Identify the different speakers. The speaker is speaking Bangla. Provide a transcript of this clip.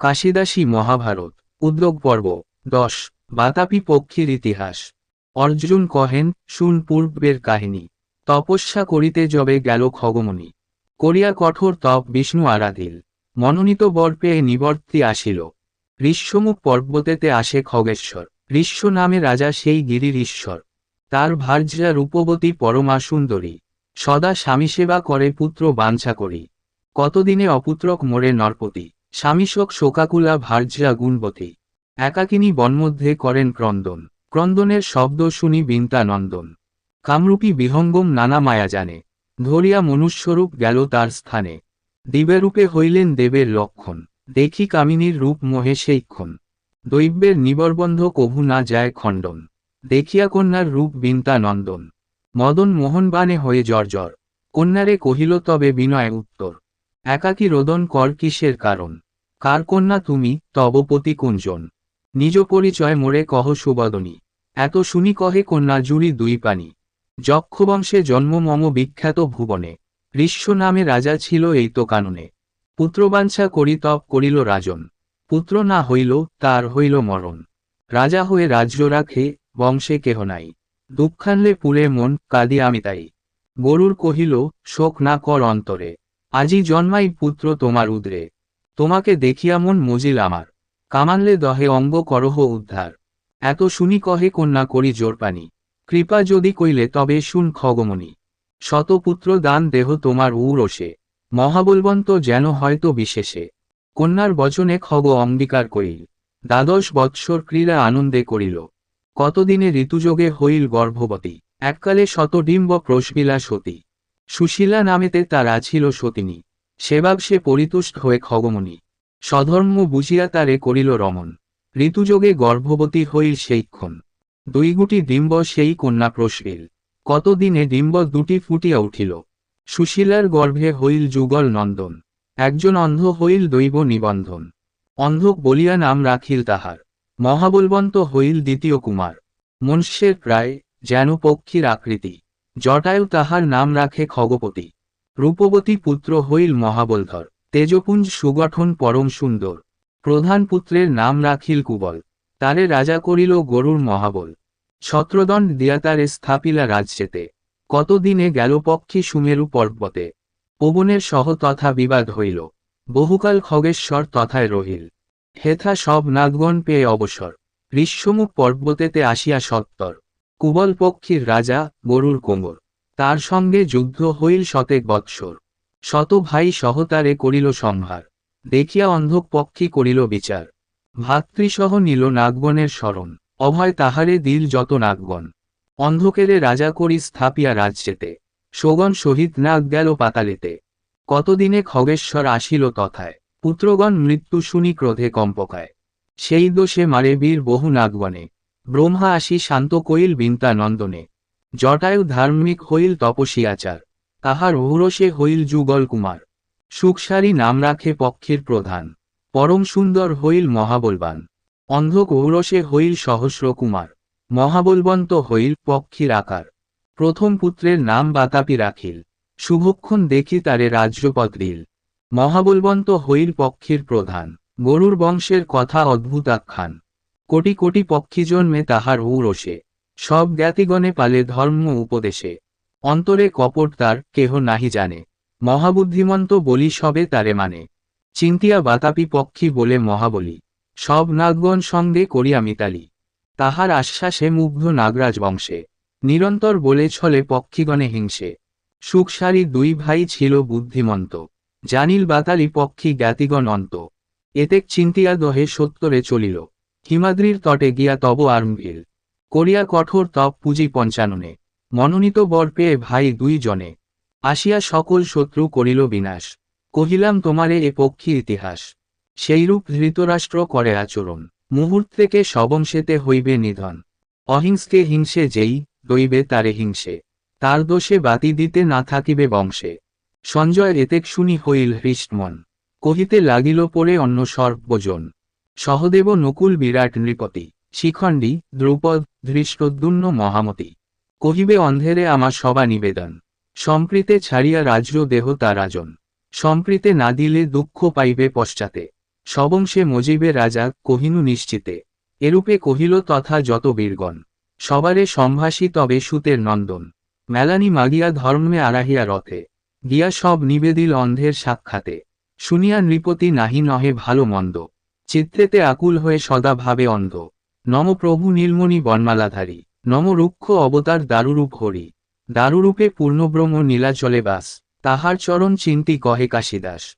Speaker 1: কাশিদাসী মহাভারত, উদ্যোগ পর্ব, দশ, বাতাপি পক্ষীর ইতিহাস। অর্জুন কহেন, শুন পূর্বের কাহিনী। তপস্যা করিতে যবে গেল খগমণি। করিয়া কঠোর তপ বিষ্ণু আরাধিল। মনোনীত বর পেয়ে নিবর্তি আসিল। ঋষ্যমুখ পর্বতেতে আসে খগেশ্বর। ঋষ্য নামে রাজা সেই গিরির ঈশ্বর। তার ভার্যা রূপবতী পরমা সুন্দরী। সদা স্বামী সেবা করে পুত্র বাঞ্ছা করি। কতদিনে অপুত্রক মোরে নরপতি। স্বামীশোক শোকাকুলা ভার্যা গুণবতী। একাকিনী বনমধ্যে করেন ক্রন্দন। ক্রন্দনের শব্দ শুনি বিন্তা নন্দন কামরূপী বিহঙ্গম নানা মায়া জানে। ধরিয়া মনুষ্যরূপ গেল তার স্থানে। দিবেরূপে হইলেন দেবের লক্ষণ। দেখি কামিনীর রূপ মোহে সেইক্ষণ। দৈব্যের নিবরবন্ধ কভু না যায় খণ্ডন। দেখিয়া কন্যার রূপ বিন্তা নন্দন মদন মোহনবানে হয়ে জর্জর কন্যারে কহিল, তবে বিনয় উত্তর। একাকী রোদন কর কিসের কারণ? কার কন্যা তুমি, তবপতি কুঞ্জন নিজ পরিচয় মোরে কহ সুবদনী। এত শুনি কহে কন্যা জুড়ি দুই পানি। যক্ষবংশে জন্ম মম বিখ্যাত ভুবনে। ঋষ্য নামে রাজা ছিল এই তো কাননে। পুত্রবাঞ্ছা করি তপ করিল রাজন। পুত্র না হইল, তার হইল মরণ। রাজা হয়ে রাজ্য রাখে বংশে কেহ নাই। দুঃখানলে পুরে মন, কাঁদি আমি তাই। গরুর কহিল, শোক না কর অন্তরে। আজি জন্মাই পুত্র তোমার উদ্রে। তোমাকে দেখিয়া মন মজিল আমার। কামানলে দহে অঙ্গ করহ উদ্ধার। এত শুনি কহে কন্যা করি জোরপানি। কৃপা যদি কইলে তবে শুন খগমণি শতপুত্র দান দেহ তোমার উরসে মহাবলবন্ত যেন হয়তো বিশেষে। কন্যার বচনে খগ অঙ্গীকার করিল। দ্বাদশ বৎসর ক্রীড়া আনন্দে করিল। কতদিনে ঋতুযোগে হইল গর্ভবতী। এককালে শত ডিম্ব প্রসবিলা সতী সুশীলা নামেতে তারা ছিল সতিনী। সেবাব সে পরিতুষ্ট হয়ে খগমণি। স্বধর্ম বুঝিয়া তারে করিল রমন ঋতুযোগে গর্ভবতী হইল সেইক্ষণ দুইগুটি ডিম্ব সেই কন্যা প্রসবিল। কতদিনে ডিম্ব দুটি ফুটিয়া উঠিল। সুশীলার গর্ভে হইল যুগল নন্দন। একজন অন্ধ হইল দৈব নিবন্ধন। অন্ধক বলিয়া নাম রাখিল তাহার। মহাবলবন্ত হইল দ্বিতীয় কুমার। মনুষ্যের প্রায় যেন পক্ষীর আকৃতি। জটায়ু তাহার নাম রাখে খগপতি। রূপবতী পুত্র হইল মহাবলধর। তেজপুঞ্জ সুগঠন পরম সুন্দর। প্রধান পুত্রের নাম রাখিল কুবল। তারে রাজা করিল গরুর মহাবল। ছত্রদণ্ড দিয়া তারে স্থাপিলা রাজ্যেতে কতদিনে গেল পক্ষী সুমেরু পর্বতে। পবনের সহ তথা বিবাদ হইল। বহুকাল খগেশ্বর তথায় রহিল। হেথা সব নাগগণ পেয়ে অবসর। ঋষ্যমুখ পর্বতেতে আসিয়া সত্তর। কুবল পক্ষীর রাজা, গরুর কোমর। তার সঙ্গে যুদ্ধ হইল শতেক বৎসর। শত ভাই সহতারে করিল সংহার। দেখিয়া অন্ধক পক্ষী করিল বিচার। ভাতৃসহ নিল নাগবনের স্মরণ। অভয় তাহারে দিল যত নাগবন। অন্ধকেরে রাজা করি স্থাপিয়া রাজ্যেতে সোগণ সহিত নাগ গেল পাতালেতে। কতদিনে খগেশ্বর আসিল তথায়। পুত্রগণ মৃত্যু শুনি ক্রোধে কম্পকায়। সেই দোষে মারে বীর বহু নাগগণে ব্রহ্মা আসি শান্ত কইল বিন্তা নন্দনে। জটায়ু ধার্মিক হইল তপসী আচার তাহার ঔরসে হইল যুগল কুমার। সুখসারী নাম রাখে পক্ষের প্রধান। পরম সুন্দর হইল মহাবলবান। অন্ধক ঔরসে হইল সহস্র কুমার। মহাবলবন্ত হইল পক্ষীর আকার। প্রথম পুত্রের নাম বাতাপি রাখিল। শুভক্ষণ দেখি তারে রাজ্যপদ দিল। মহাবলবন্ত হইল পক্ষীর প্রধান। গরুর বংশের কথা অদ্ভুত আখ্যান কোটি কোটি পক্ষী জন্মে তাহার ঔরসে। সব জ্ঞাতিগণে পালে ধর্ম উপদেশে। অন্তরে কপট তার, কেহ নাহি জানে। মহাবুদ্ধিমন্ত বলি সবে তারে মানে। চিন্তিয়া বাতাপি পক্ষী বলে মহাবলী। সব নাগগণ সঙ্গে করিয়া মিতালি। তাহার আশ্বাসে মুগ্ধ নাগরাজ বংশে। নিরন্তর বলে ছলে পক্ষীগণে হিংসে। সুখসারী দুই ভাই ছিল বুদ্ধিমন্ত। জানিল বাতালি পক্ষী জ্ঞাতিগণ অন্ত। এতেক চিন্তিয়া দহে সত্তরে চলিল। হিমাদ্রির তটে গিয়া তব আরম্ভিল করিয়া কঠোর তপ পুঁজি পঞ্চাননে। মনোনীত বর পেয়ে ভাই দুই জনে। আসিয়া সকল শত্রু করিল বিনাশ। কহিলাম, তোমারে এ পক্ষী ইতিহাস। সেইরূপ ধৃতরাষ্ট্র করে আচরণ। মুহূর্তেকে সবংশেতে হইবে নিধন। অহিংসকে হিংসে যেই, দইবে তারে হিংসে। তার দোষে বাতি দিতে না থাকিবে বংশে। সঞ্জয় এতেক শুনি হইল হৃষ্টমন। কহিতে লাগিল পরে অন্য সর্বজন। সহদেব নকুল বিরাট নৃপতি, শিখণ্ডী, দ্রৌপদ ধৃষ্টদ্যুন্ন মহামতি। কহিবে, অন্ধেরে আমার সবা নিবেদন। সম্প্রীতে ছাড়িয়া রাজ্য দেহ তা রাজন সম্প্রীতে না দিলে দুঃখ পাইবে পশ্চাতে। সবংশে মজিবে রাজা, কহিনু নিশ্চিতে। এরূপে কহিল, তথা যত বীরগণ। সবারে সম্ভাসী তবে সুতের নন্দন। মেলানি মাগিয়া ধর্মে আরাহিয়া রথে। গিয়া সব নিবেদিল অন্ধের সাক্ষাতে। শুনিয়া নৃপতি নাহি নহে ভালো মন্দ। চিত্রেতে আকুল হয়ে সদা ভাবে অন্ধ। নম প্রভু নীলমণি বনমালাধারী, নম রুক্ষ অবতার দারুরূপ হরি। দারুরূপে পূর্ণব্রহ্ম নীলাচলে বাস, তাহার চরণ চিন্তি কহে কাশিদাস।